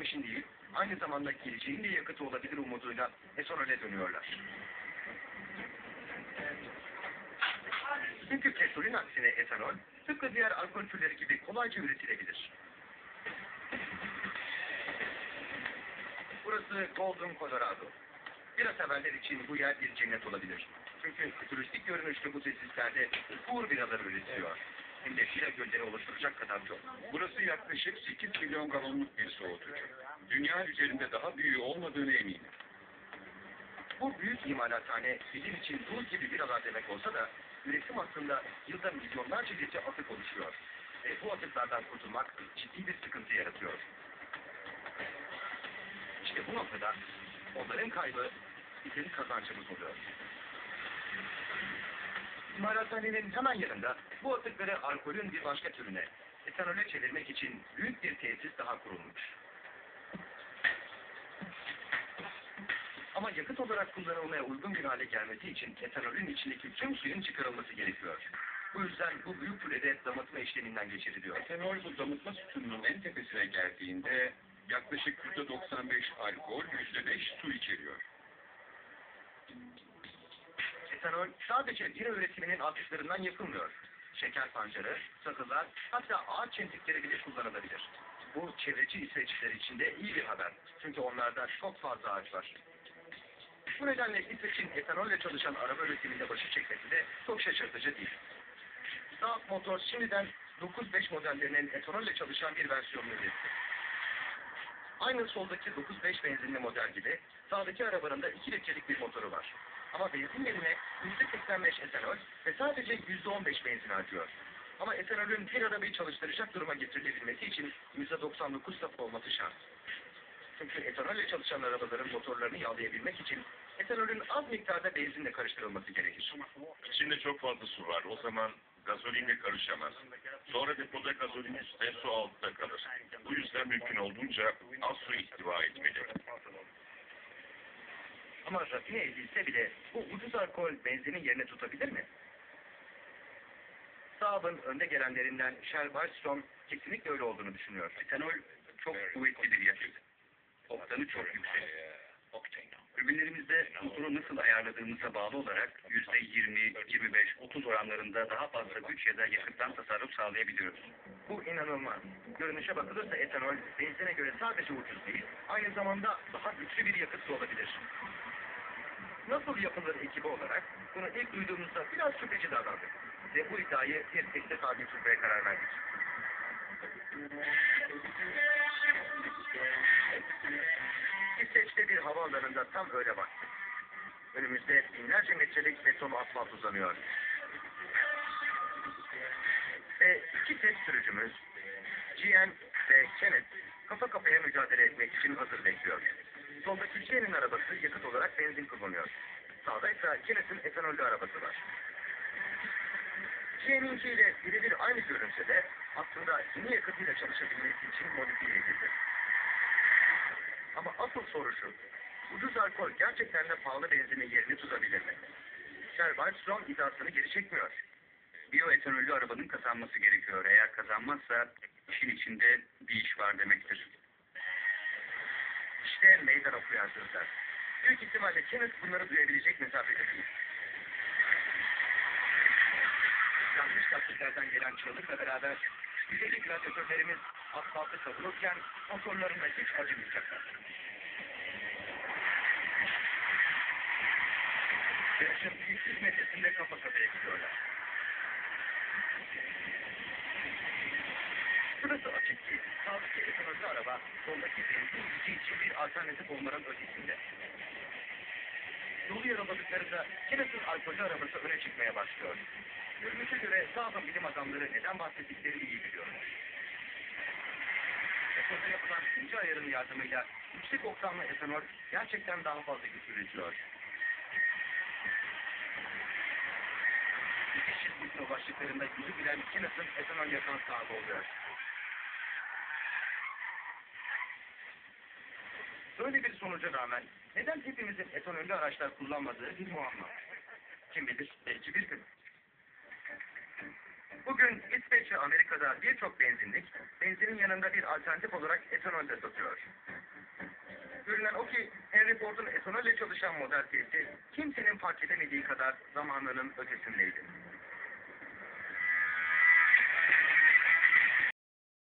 geçmişin değil, aynı zamanda geleceğin de yakıtı olabilir umuduyla etanole dönüyorlar. Çünkü petrolün aksine etanol, tıpkı diğer alkol türleri gibi kolayca üretilebilir. Burası Golden, Colorado. Biraz severler için bu yer bir cennet olabilir. Çünkü turistik görünüşlü bu tesislerde kur biralar üretiliyor. Hem bira gölleri oluşturacak kadar çok. Burası yaklaşık 8 milyon galonluk bir soğutucu. Dünya üzerinde daha büyüğü olmadığını eminim. Bu büyük imalathane bizim için buz gibi biralar demek olsa da üretim aslında yılda milyonlarca litre atık oluşuyor. Ve bu atıklardan kurtulmak ciddi bir sıkıntı yaratıyor. İşte bu noktada onların kaybı bizim kazancımız oluyor. İmalathanenin hemen yanında bu atıkları alkolün bir başka türüne, etanole çevirmek için büyük bir tesis daha kurulmuş. Ama yakıt olarak kullanılmaya uygun bir hale gelmesi için etanolün içindeki tüm suyun çıkarılması gerekiyor. Bu yüzden bu büyük kulede damıtma işleminden geçiriliyor. Etanol bu damıtma sütununun en tepesine geldiğinde yaklaşık %95 alkol, %5 su içeriyor. Etanol sadece bira üretiminin artıklarından yapılmıyor. Şeker pancarı, sakızlar, hatta ağaç çentikleri bile kullanılabilir. Bu çevreci İsveçliler için de iyi bir haber. Çünkü onlarda çok fazla ağaç var. Bu nedenle İsveç'in etanolle çalışan araba üretiminde başı çekmesi de çok şaşırtıcı değil. Saab Motors şimdiden 9.5 modellerinin etanolle çalışan bir versiyonunu üretti. Aynı soldaki 9.5 benzinli model gibi sağdaki arabanın da 2 litrelik bir motoru var. Ama benzin yerine %85 etanol ve sadece %15 benzin harcıyor. Ama etanolün bir arabayı çalıştıracak duruma getirilebilmesi için %99 saf olması şart. Çünkü etanolle çalışan arabaların motorlarını yağlayabilmek için etanolün az miktarda benzinle karıştırılması gerekir. İçinde çok fazla su var. O zaman gazolinle karışamaz. Sonra depoda gazolin üstte su altta kalır. Bu yüzden mümkün olduğunca az su ihtiva etmeli. Ama rafine edilse bile bu ucuz alkol benzinin yerini tutabilir mi? Saab'ın önde gelenlerinden Shell Wallstrom kesinlikle öyle olduğunu düşünüyor. Etanol çok kuvvetli bir yakıt. Oktanı çok yüksek. Türbinlerimizde motoru nasıl ayarladığımıza bağlı olarak yüzde 20, 25, 30 oranlarında daha fazla güç ya da yakıttan tasarruf sağlayabiliyoruz. Bu inanılmaz. Görünüşe bakılırsa etanol benzine göre sadece ucuz değil, aynı zamanda daha güçlü bir yakıt da olabilir. Nasıl yapılır ekibi olarak bunu ilk duyduğumuzda biraz şüpheci davrandık. Ve bu iddiayı bir teste tabi tutmaya karar verdik. Havaalanında tam öyle baktık. Önümüzde binlerce metrelik beton asfalt uzanıyor. Ve iki test sürücümüz, GM ve Kenneth, kafa kafaya mücadele etmek için hazır bekliyor. Soldaki GM'in arabası yakıt olarak benzin kullanıyor. Sağda ise Kenneth'in etanollü arabası var. GM'inkiyle birebir aynı görünse de aslında yeni yakıtıyla çalışabilmesi için modifiye edildi. Ama asıl soru şu, ucuz alkol gerçekten de pahalı benzinin yerini tutabilir mi? Shell Wallstrom iddiasını geri çekmiyor. Biyoetanollü arabanın kazanması gerekiyor. Eğer kazanmazsa işin içinde bir iş var demektir. İşte meydan okuyan. Büyük ihtimalle Kenneth bunları duyabilecek mesafede değil. Yanlış taktiklerden gelen çığlıkla beraber güzelik radyatörlerimiz asfaltı savururken motorlarına hiç acımayacaklar. Yarışın 300 metresinde kafa kafaya gidiyorlar. Şurası açık ki sağdaki etanozlu araba soldaki benzin gücü için bir alternatif olmanın ötesinde. Yolu yaraladıklarında Kenneth'in alkollü arabası öne çıkmaya başlıyor. Görünüşe göre Saab'ın bilim adamları neden bahsettiklerini iyi biliyorlar. Depoda yapılan ikinci ayarın yardımıyla yüksek oktanlı etanol gerçekten daha fazla güç İki çizgi başlıklarında yüzü bilen Kenneth'in etanol yakan sahibi oluyor. Böyle bir sonuca rağmen neden hepimizin etanollü araçlar kullanmadığı bir muamma. Kim bilir belki bir gün. Bugün İsveç ve Amerika'da birçok benzinlik benzinin yanında bir alternatif olarak etanol de satıyor. Görünen o ki Henry Ford'un etanolle çalışan Model T'si kimsenin fark edemediği kadar zamanının ötesindeydi.